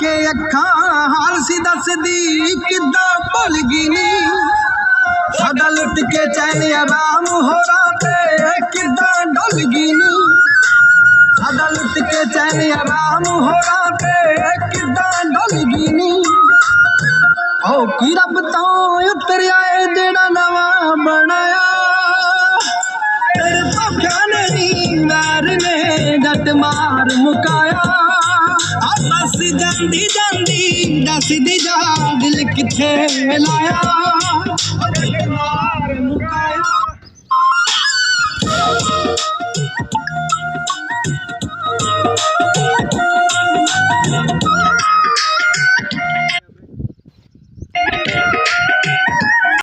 ਕੇ ਅੱਖਾਂ ਹਾਲ ਸੀ ਦੱਸਦੀ ਕਿੱਦਾਂ ਭੁੱਲ ਗਈ ਨੀ। ਸਾਡਾ ਲੁੱਟ ਕੇ ਚੈਨ ਆਰਾਮ ਹੋਰਾਂ ਤੇ ਕਿੱਦਾਂ ਡੁੱਲ ਗਈ ਨੀ। ਸਾਡਾ ਲੁੱਟ ਕੇ ਚੈਨ ਆਰਾਮ ਹੋਰਾਂ ਤੇ ਕਿੱਦਾਂ ਡੁੱਲ ਗਈ ਨੀ। ਓ ਕੀ ਰੱਬ ਤੋਂ ਉਤਰਿਆ ਏ ਮਾਰ ਮੁਕਾਇਆ ਆ ਬਸ ਜਾਂਦੀ ਜਾਂਦੀ ਦੱਸਦੀ ਜਾ ਦਿਲ ਕਿੱਥੇ ਲਾਇਆ ਮਾਰ ਮੁਕਾਇਆ